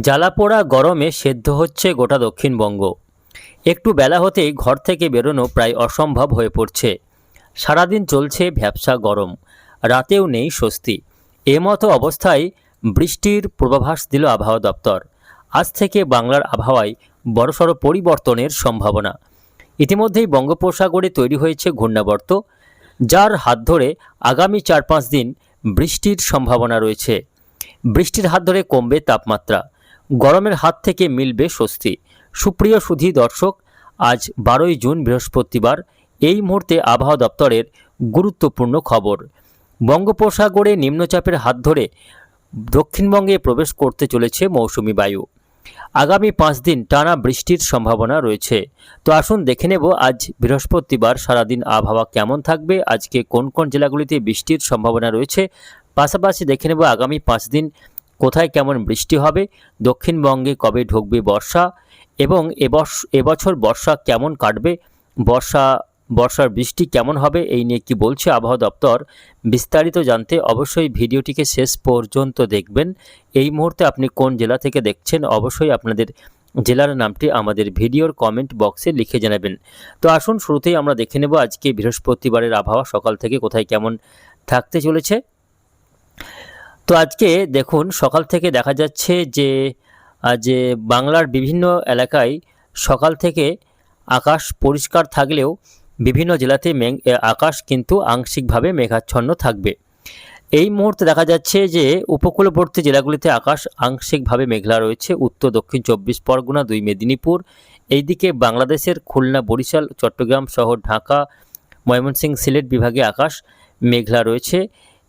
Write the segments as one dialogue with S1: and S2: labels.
S1: জ্বালাপোড়া গরমে সেদ্ধ হচ্ছে গোটা দক্ষিণবঙ্গ। একটু বেলা হতেই ঘর থেকে বেরোনো প্রায় অসম্ভব হয়ে পড়ছে। সারাদিন চলছে ভ্যাবসা গরম, রাতেও নেই স্বস্তি। এমতো অবস্থায় বৃষ্টির পূর্বাভাস দিল আবহাওয়া দপ্তর। আজ থেকে বাংলার আবহাওয়ায় বড়সড় পরিবর্তনের সম্ভাবনা। ইতিমধ্যেই বঙ্গোপসাগরে তৈরি হয়েছে ঘূর্ণাবর্ত, যার হাত ধরে আগামী চার পাঁচ দিন বৃষ্টির সম্ভাবনা রয়েছে। বৃষ্টির হাত ধরে কমবে তাপমাত্রা গরমের হাত থেকে মিলবে স্বস্তি। সুপ্রিয় সুধী দর্শক, আজ বারোই জুন বৃহস্পতিবার, এই মুহূর্তে আবহাওয়া দপ্তরের গুরুত্বপূর্ণ খবর। বঙ্গোপসাগরে নিম্নচাপের হাত ধরে দক্ষিণবঙ্গে প্রবেশ করতে চলেছে মৌসুমি বায়ু। আগামী পাঁচ দিন টানা বৃষ্টির সম্ভাবনা রয়েছে। তো আসুন দেখে নেব আজ বৃহস্পতিবার সারাদিন আবহাওয়া কেমন থাকবে, আজকে কোন কোন জেলাগুলিতে বৃষ্টির সম্ভাবনা রয়েছে। পাশাপাশি দেখে নেব আগামী পাঁচ দিন কোথায় কেমন বৃষ্টি হবে, দক্ষিণবঙ্গে কবে ঢুকবে বর্ষা এবং এবছর বর্ষা কেমন কাটবে, বর্ষা, বর্ষার বৃষ্টি কেমন হবে এই নিয়ে কি বলছে আবহাওয়া দপ্তর বিস্তারিত জানতে অবশ্যই ভিডিওটিকে শেষ পর্যন্ত দেখবেন। এই মুহূর্তে আপনি কোন জেলা থেকে দেখছেন অবশ্যই আপনাদের জেলার নামটি আমাদের ভিডিওর কমেন্ট বক্সে লিখে জানাবেন। তো আসুন শুরুতেই আমরা দেখে নেব আজকে বৃহস্পতিবারের আবহাওয়া সকাল থেকে কোথায় কেমন থাকতে চলেছে। তো আজকে দেখুন, সকাল থেকে দেখা যাচ্ছে যে যে বাংলার বিভিন্ন এলাকায় সকাল থেকে আকাশ পরিষ্কার থাকলেও বিভিন্ন জেলাতে আকাশ কিন্তু আংশিকভাবে মেঘাচ্ছন্ন থাকবে। এই মুহূর্তে দেখা যাচ্ছে যে, উপকূলবর্তী জেলাগুলিতে আকাশ আংশিকভাবে মেঘলা রয়েছে। উত্তর, দক্ষিণ চব্বিশ পরগনা, দুই মেদিনীপুর। এইদিকে বাংলাদেশের খুলনা, বরিশাল, চট্টগ্রাম সহ ঢাকা, ময়মনসিংহ সিলেট বিভাগে আকাশ মেঘলা রয়েছে।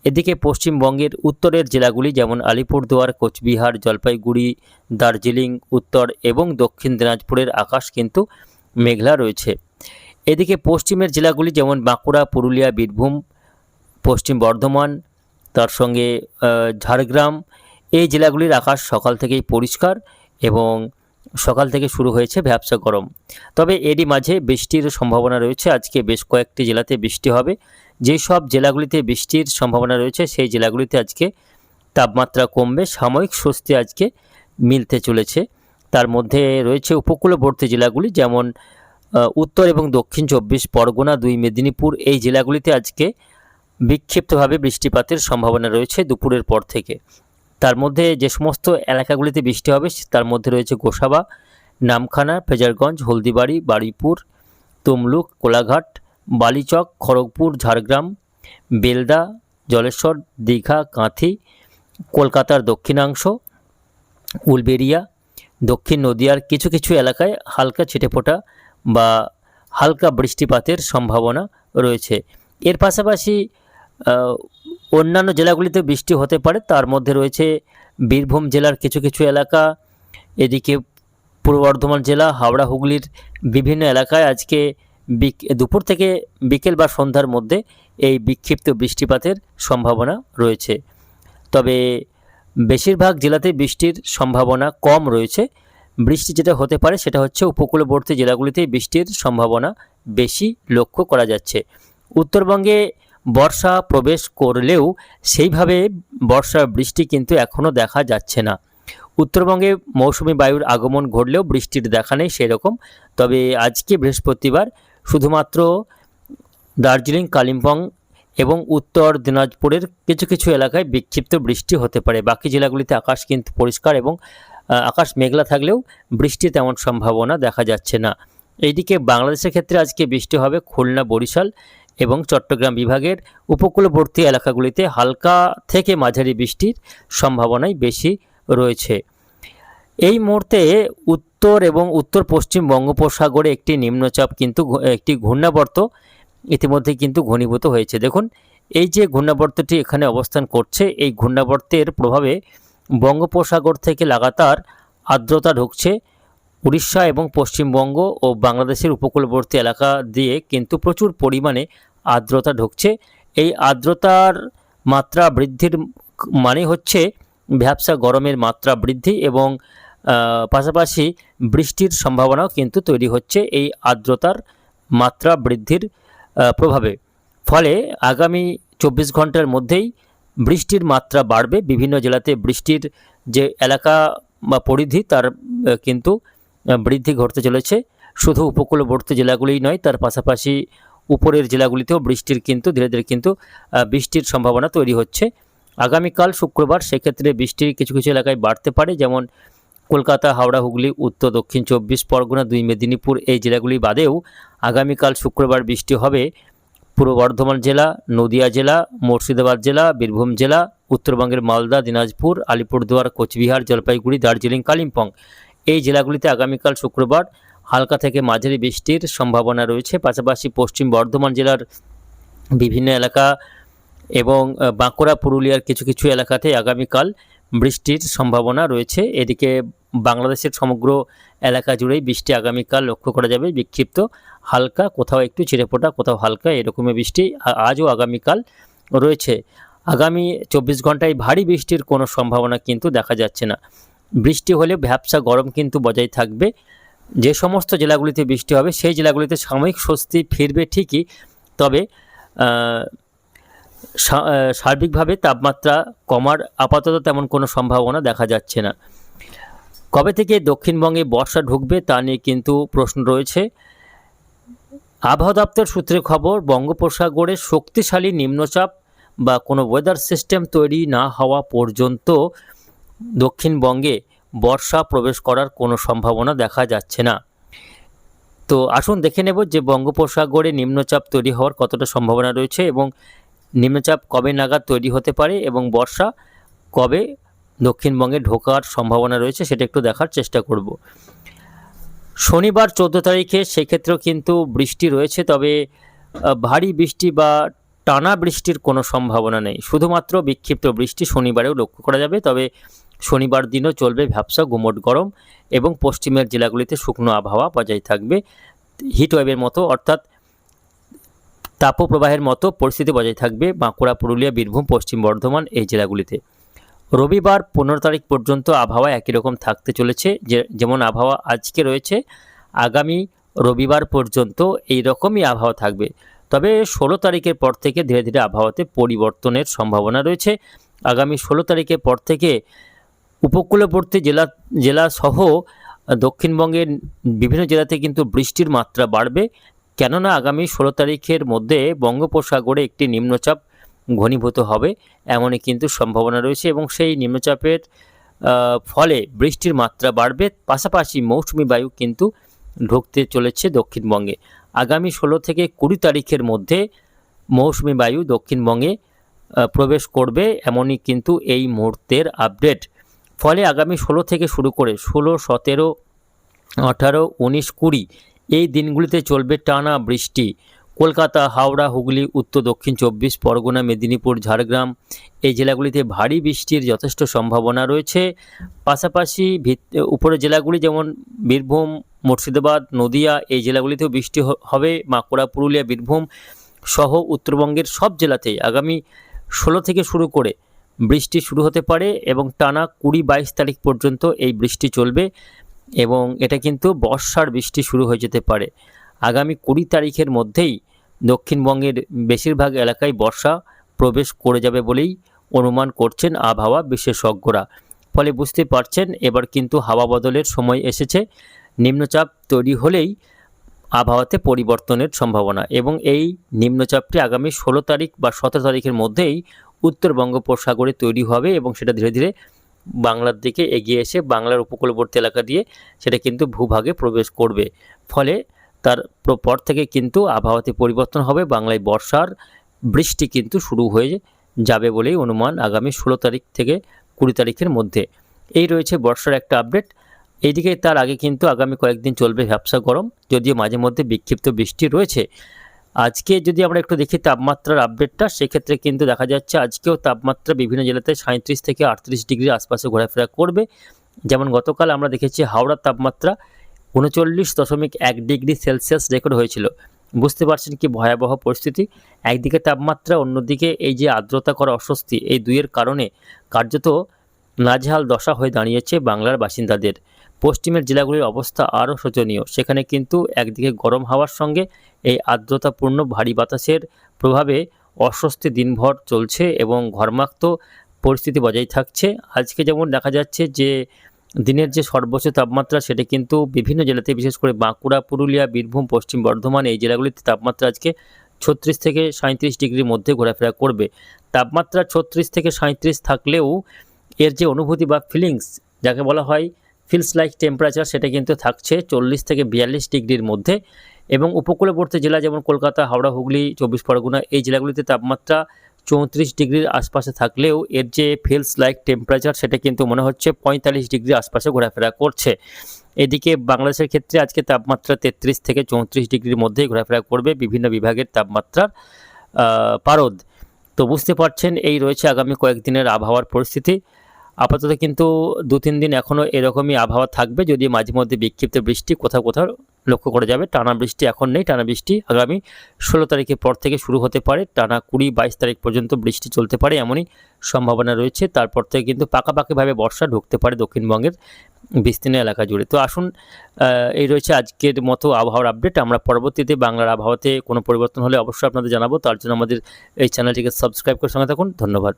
S1: এদিকে পশ্চিমবঙ্গের উত্তরের জেলাগুলি যেমন আলিপুরদুয়ার, কোচবিহার, জলপাইগুড়ি, দার্জিলিং, উত্তর এবং দক্ষিণ দিনাজপুরের আকাশ কিন্তু মেঘলা রয়েছে। এদিকে পশ্চিমের জেলাগুলি যেমন বাঁকুড়া, পুরুলিয়া, বীরভূম, পশ্চিম বর্ধমান, তার সঙ্গে ঝাড়গ্রাম, এই জেলাগুলির আকাশ সকাল থেকেই পরিষ্কার এবং সকাল থেকে শুরু হয়েছে ভ্যাবসা গরম। তবে এরই মাঝে বৃষ্টির সম্ভাবনা রয়েছে। আজকে বেশ কয়েকটি জেলাতে বৃষ্টি হবে। যেই সব জেলাগুলিতে বৃষ্টির সম্ভাবনা রয়েছে, সেই জেলাগুলিতে আজকে তাপমাত্রা কমবে, সাময়িক স্বস্তি আজকে মিলতে চলেছে। তার মধ্যে রয়েছে উপকূলবর্তী জেলাগুলি, যেমন উত্তর এবং দক্ষিণ চব্বিশ পরগনা, দুই মেদিনীপুর। এই জেলাগুলিতে আজকে বিক্ষিপ্তভাবে বৃষ্টিপাতের সম্ভাবনা রয়েছে দুপুরের পর থেকে। তার মধ্যে যে সমস্ত এলাকাগুলিতে বৃষ্টি হবে, তার মধ্যে রয়েছে গোসাবা, নামখানা, ফেজারগঞ্জ, হলদিবাড়ি বারুইপুর তমলুক, কোলাঘাট বালিচক, খড়গপুর, ঝাড়গ্রাম, বেলদা, জলেশ্বর, দীঘা, কাঁথি, কলকাতার দক্ষিণাংশ উলবেরিয়া দক্ষিণ নদিয়ার কিছু কিছু এলাকায় হালকা ছিটেফোঁটা বা হালকা বৃষ্টিপাতের সম্ভাবনা রয়েছে। এর পাশাপাশি অন্যান্য জেলাগুলিতে বৃষ্টি হতে পারে। তার মধ্যে রয়েছে বীরভূম জেলার কিছু কিছু এলাকা, এদিকে পূর্ব বর্ধমান জেলা, হাওড়া, হুগলির বিভিন্ন এলাকায় আজকে দুপুর থেকে বিকেল বা সন্ধ্যার মধ্যে এই বিক্ষিপ্ত বৃষ্টিপাতের সম্ভাবনা রয়েছে। তবে বেশিরভাগ জেলাতে বৃষ্টির সম্ভাবনা কম রয়েছে। বৃষ্টি যেটা হতে পারে সেটা হচ্ছে উপকূলবর্তী জেলাগুলিতে বৃষ্টির সম্ভাবনা বেশি লক্ষ্য করা যাচ্ছে। উত্তরবঙ্গে বর্ষা প্রবেশ করলেও সেইভাবে বর্ষার বৃষ্টি কিন্তু এখনও দেখা যাচ্ছে না। উত্তরবঙ্গে মৌসুমি বায়ুর আগমন ঘটলেও বৃষ্টির দেখা নেই সেরকম। তবে আজকে বৃহস্পতিবার শুধুমাত্র দার্জিলিং, কালিম্পং এবং উত্তর দিনাজপুরের কিছু কিছু এলাকায় বিক্ষিপ্ত বৃষ্টি হতে পারে। বাকি জেলাগুলিতে আকাশ কিন্তু পরিষ্কার এবং আকাশ মেঘলা থাকলেও বৃষ্টি তেমন সম্ভাবনা দেখা যাচ্ছে না। এইদিকে বাংলাদেশের ক্ষেত্রে আজকে বৃষ্টি হবে খুলনা, বরিশাল এবং চট্টগ্রাম বিভাগের উপকূলবর্তী এলাকাগুলিতে। হালকা থেকে মাঝারি বৃষ্টির সম্ভাবনাই বেশি রয়েছে। এই মুহূর্তে উত্তর এবং উত্তর পশ্চিম বঙ্গোপসাগরে একটি নিম্নচাপ কিন্তু একটি ঘূর্ণাবর্ত ইতিমধ্যে কিন্তু ঘনীভূত হয়েছে। দেখুন, এই যে ঘূর্ণাবর্তটি এখানে অবস্থান করছে, এই ঘূর্ণাবর্তের প্রভাবে বঙ্গোপসাগর থেকে লাগাতার আর্দ্রতা ঢুকছে। উড়িষ্যা এবং পশ্চিমবঙ্গ ও বাংলাদেশের উপকূলবর্তী এলাকা দিয়ে কিন্তু প্রচুর পরিমাণে আর্দ্রতা ঢুকছে। এই আর্দ্রতার মাত্রা বৃদ্ধির মানে হচ্ছে ভ্যাবসা গরমের মাত্রা বৃদ্ধি এবং পাশাপাশি বৃষ্টির সম্ভাবনাও কিন্তু তৈরি হচ্ছে এই আর্দ্রতার মাত্রা বৃদ্ধির প্রভাবে। ফলে আগামী চব্বিশ ঘণ্টার মধ্যেই বৃষ্টির মাত্রা বাড়বে। বিভিন্ন জেলাতে বৃষ্টির যে এলাকা বা পরিধি তার কিন্তু বৃদ্ধি ঘটতে চলেছে। শুধু উপকূলবর্তী জেলাগুলিই নয়, তার পাশাপাশি উপরের জেলাগুলিতেও বৃষ্টির কিন্তু, ধীরে ধীরে কিন্তু বৃষ্টির সম্ভাবনা তৈরি হচ্ছে। আগামীকাল শুক্রবার সেক্ষেত্রে বৃষ্টির কিছু কিছু এলাকায় বাড়তে পারে, যেমন কলকাতা, হাওড়া, হুগলি, উত্তর, দক্ষিণ চব্বিশ, পরগনা, দুই মেদিনীপুর এই জেলাগুলি বাদেও আগামীকাল শুক্রবার বৃষ্টি হবে। পূর্ব বর্ধমান জেলা, নদিয়া জেলা, মুর্শিদাবাদ জেলা, বীরভূম জেলা, উত্তরবঙ্গের মালদা, দিনাজপুর, আলিপুরদুয়ার, কোচবিহার, জলপাইগুড়ি, দার্জিলিং, কালিম্পং। এই জেলাগুলিতে আগামীকাল শুক্রবার হালকা থেকে মাঝারি বৃষ্টির সম্ভাবনা রয়েছে। পাশাপাশি পশ্চিম বর্ধমান জেলার বিভিন্ন এলাকা এবং বাঁকুড়া, পুরুলিয়ার কিছু কিছু এলাকাতে আগামীকাল বৃষ্টির সম্ভাবনা রয়েছে। এদিকে বাংলাদেশের সমগ্র এলাকা জুড়েই বৃষ্টি আগামীকাল লক্ষ্য করা যাবে। বিক্ষিপ্ত হালকা, কোথাও একটু চিরেপোটা কোথাও হালকা এরকমই বৃষ্টি আজও আগামীকাল রয়েছে। আগামী চব্বিশ ঘন্টায় ভারী বৃষ্টির কোনো সম্ভাবনা কিন্তু দেখা যাচ্ছে না। বৃষ্টি হলে ভ্যাবসা গরম কিন্তু বজায় থাকবে। যে সমস্ত জেলাগুলিতে বৃষ্টি হবে, সেই জেলাগুলিতে সাময়িক স্বস্তি ফিরবে ঠিকই, তবে সার্বিকভাবে তাপমাত্রা কমার আপাতত তেমন কোনো সম্ভাবনা দেখা যাচ্ছে না। কবে থেকে দক্ষিণবঙ্গে বর্ষা ঢুকবে তা নিয়ে কিন্তু প্রশ্ন রয়েছে। আবহাওয়া দপ্তর সূত্রে খবর, বঙ্গোপসাগরে শক্তিশালী নিম্নচাপ বা কোনো ওয়েদার সিস্টেম তৈরি না হওয়া পর্যন্ত দক্ষিণবঙ্গে বর্ষা প্রবেশ করার কোনো সম্ভাবনা দেখা যাচ্ছে না। তো আসুন দেখে নেব যে বঙ্গোপসাগরে নিম্নচাপ তৈরি হওয়ার কতটা সম্ভাবনা রয়েছে এবং নিম্নচাপ কবে নাগাদ তৈরি হতে পারে এবং বর্ষা কবে দক্ষিণবঙ্গে ঢোকার সম্ভাবনা রয়েছে, সেটা একটু দেখার চেষ্টা করব। শনিবার চোদ্দ তারিখে সেক্ষেত্রেও কিন্তু বৃষ্টি রয়েছে, তবে ভারী বৃষ্টি বা টানা বৃষ্টির কোনো সম্ভাবনা নেই। শুধুমাত্র বিক্ষিপ্ত বৃষ্টি শনিবারেও লক্ষ্য করা যাবে, তবে শনিবার দিনও চলবে ভ্যাবসা গুমট গরম এবং পশ্চিমের জেলাগুলিতে শুকনো আবহাওয়া বজায় থাকবে। হিট ওয়েভের মতো, অর্থাৎ তাপপ্রবাহের মতো পরিস্থিতি বজায় থাকবে বাঁকুড়া পুরুলিয়া, বীরভূম, পশ্চিম বর্ধমান এই জেলাগুলিতে। রবিবার পনেরো তারিখ পর্যন্ত আবহাওয়া একই রকম থাকতে চলেছে। যে, যেমন আবহাওয়া আজকে রয়েছে, আগামী রবিবার পর্যন্ত এই রকমই আবহাওয়া থাকবে। তবে ষোলো তারিখের পর থেকে ধীরে ধীরে আবহাওয়াতে পরিবর্তনের সম্ভাবনা রয়েছে। আগামী ষোলো তারিখের পর থেকে উপকূলবর্তী জেলা জেলা সহ দক্ষিণবঙ্গের বিভিন্ন জেলাতে কিন্তু বৃষ্টির মাত্রা বাড়বে। কেননা আগামী ষোলো তারিখের মধ্যে বঙ্গোপসাগরে একটি নিম্নচাপ ঘনীভূত হবে, এমনই কিন্তু সম্ভাবনা রয়েছে এবং সেই নিম্নচাপের ফলে বৃষ্টির মাত্রা বাড়বে, পাশাপাশি মৌসুমি বায়ু কিন্তু ঢুকতে চলেছে দক্ষিণবঙ্গে। আগামী ষোলো থেকে কুড়ি তারিখের মধ্যে মৌসুমি বায়ু দক্ষিণবঙ্গে প্রবেশ করবে, এমনই কিন্তু এই মুহূর্তের আপডেট। ফলে আগামী ষোলো থেকে শুরু করে ষোলো, সতেরো, আঠারো, উনিশ, কুড়ি এই দিনগুলিতে চলবে টানা বৃষ্টি। কলকাতা, হাওড়া, হুগলি, উত্তর, দক্ষিণ চব্বিশ, পরগনা, মেদিনীপুর, ঝাড়গ্রাম এই জেলাগুলিতে ভারী বৃষ্টির যথেষ্ট সম্ভাবনা রয়েছে। পাশাপাশি উপরের জেলাগুলি যেমন বীরভূম, মুর্শিদাবাদ, নদিয়া এই জেলাগুলিতেও বৃষ্টি হবে। বাঁকুড়া পুরুলিয়া, বীরভূম সহ উত্তরবঙ্গের সব জেলাতেই আগামী ষোলো থেকে শুরু করে বৃষ্টি শুরু হতে পারে এবং টানা কুড়ি বাইশ তারিখ পর্যন্ত এই বৃষ্টি চলবে এবং এটা কিন্তু বর্ষার বৃষ্টি শুরু হয়ে যেতে পারে। আগামী কুড়ি তারিখের মধ্যেই দক্ষিণবঙ্গের বেশিরভাগ এলাকায় বর্ষা প্রবেশ করে যাবে বলেই অনুমান করছেন আবহাওয়া বিশেষজ্ঞরা। ফলে বুঝতে পারছেন এবার কিন্তু হাওয়া বদলের সময় এসেছে। নিম্নচাপ তৈরি হলেই আবহাওয়াতে পরিবর্তনের সম্ভাবনা এবং এই নিম্নচাপটি আগামী ষোলো তারিখ বা সতেরো তারিখের মধ্যেই উত্তর বঙ্গোপসাগরে তৈরি হবে এবং সেটা ধীরে ধীরে বাংলার দিকে এগিয়ে এসে বাংলার উপকূলবর্তী এলাকা দিয়ে সেটা কিন্তু ভূভাগে প্রবেশ করবে। ফলে তার পর থেকে কিন্তু আবহাওয়াতে পরিবর্তন হবে। বাংলায় বর্ষার বৃষ্টি কিন্তু শুরু হয়ে যাবে বলেই অনুমান আগামী ষোলো তারিখ থেকে কুড়ি তারিখের মধ্যে। এই রয়েছে বর্ষার একটা আপডেট। এইদিকে তার আগে কিন্তু আগামী কয়েকদিন চলবে ভ্যাবসা গরম, যদিও মাঝে মধ্যে বিক্ষিপ্ত বৃষ্টি রয়েছে। আজকে যদি আমরা একটু দেখি তাপমাত্রার আপডেটটা, সেক্ষেত্রে কিন্তু দেখা যাচ্ছে আজকেও তাপমাত্রা বিভিন্ন জেলাতে সাঁত্রিশ থেকে আটত্রিশ ডিগ্রির আশপাশে ঘোরাফেরা করবে। যেমন গতকাল আমরা দেখেছি হাওড়ার তাপমাত্রা উনচল্লিশ দশমিক এক ডিগ্রি সেলসিয়াস রেকর্ড হয়েছিল। বুঝতে পারছেন কি ভয়াবহ পরিস্থিতি? একদিকে তাপমাত্রা, অন্যদিকে এই যে আর্দ্রতা করা অস্বস্তি, এই দুইয়ের কারণে কার্যত নাজেহাল দশা হয়ে দাঁড়িয়েছে বাংলার বাসিন্দাদের। পশ্চিমের জেলাগুলির অবস্থা আরও শোচনীয়। সেখানে কিন্তু একদিকে গরম হাওয়ার সঙ্গে এই আর্দ্রতাপূর্ণ ভারী বাতাসের প্রভাবে অস্বস্তি দিনভর চলছে এবং ঘর্মাক্ত পরিস্থিতি বজায় থাকছে। আজকে যেমন দেখা যাচ্ছে যে দিনের যে সর্বোচ্চ তাপমাত্রা সেটা কিন্তু বিভিন্ন জেলাতে, বিশেষ করে বাঁকুড়া, পুরুলিয়া, বীরভূম, পশ্চিম বর্ধমান, এই জেলাগুলিতে তাপমাত্রা আজকে ছত্রিশ থেকে সাঁত্রিশ ডিগ্রির মধ্যে ঘোরাফেরা করবে। তাপমাত্রা ছত্রিশ থেকে সাঁত্রিশ থাকলেও এর যে অনুভূতি বা ফিলিংস যাকে বলা হয় ফিলস লাইক টেম্পারেচার সেটা কিন্তু থাকছে চল্লিশ থেকে বিয়াল্লিশ ডিগ্রির মধ্যে। এবং উপকূলবর্তী জেলা যেমন কলকাতা, হাওড়া, হুগলি, চব্বিশ পরগনা, এই জেলাগুলিতে তাপমাত্রা চৌত্রিশ ডিগ্রির আশপাশে থাকলেও এর যে ফিলস লাইক টেম্পারেচার সেটা কিন্তু মনে হচ্ছে পঁয়তাল্লিশ ডিগ্রির আশপাশে ঘোরাফেরা করছে। এদিকে বাংলাদেশের ক্ষেত্রে আজকে তাপমাত্রা তেত্রিশ থেকে চৌত্রিশ ডিগ্রির মধ্যেই ঘোরাফেরা করবে বিভিন্ন বিভাগের তাপমাত্রার পারদ। তো বুঝতে পারছেন, এই রয়েছে আগামী কয়েকদিনের আবহাওয়ার পরিস্থিতি। আপাতত কিন্তু দু তিন দিন এখনও এরকমই আবহাওয়া থাকবে, যদি মাঝে মধ্যে বিক্ষিপ্ত বৃষ্টি কোথাও কোথাও লক্ষ্য করা যাবে। টানা বৃষ্টি এখন নেই, টানা বৃষ্টি আগামী ষোলো তারিখের পর থেকে শুরু হতে পারে, টানা কুড়ি বাইশ তারিখ পর্যন্ত বৃষ্টি চলতে পারে এমনই সম্ভাবনা রয়েছে। তারপর থেকে কিন্তু পাকাপাকিভাবে বর্ষা ঢুকতে পারে দক্ষিণবঙ্গের বিস্তীর্ণ এলাকা জুড়ে। তো আসুন এই রয়েছে আজকের মতো আবহাওয়ার আপডেট। আমরা পরবর্তীতে বাংলার আবহাওয়াতে কোনো পরিবর্তন হলে অবশ্যই আপনাদের জানাব। তার জন্য আমাদের এই চ্যানেলটিকে সাবস্ক্রাইব করে সঙ্গে থাকুন। ধন্যবাদ।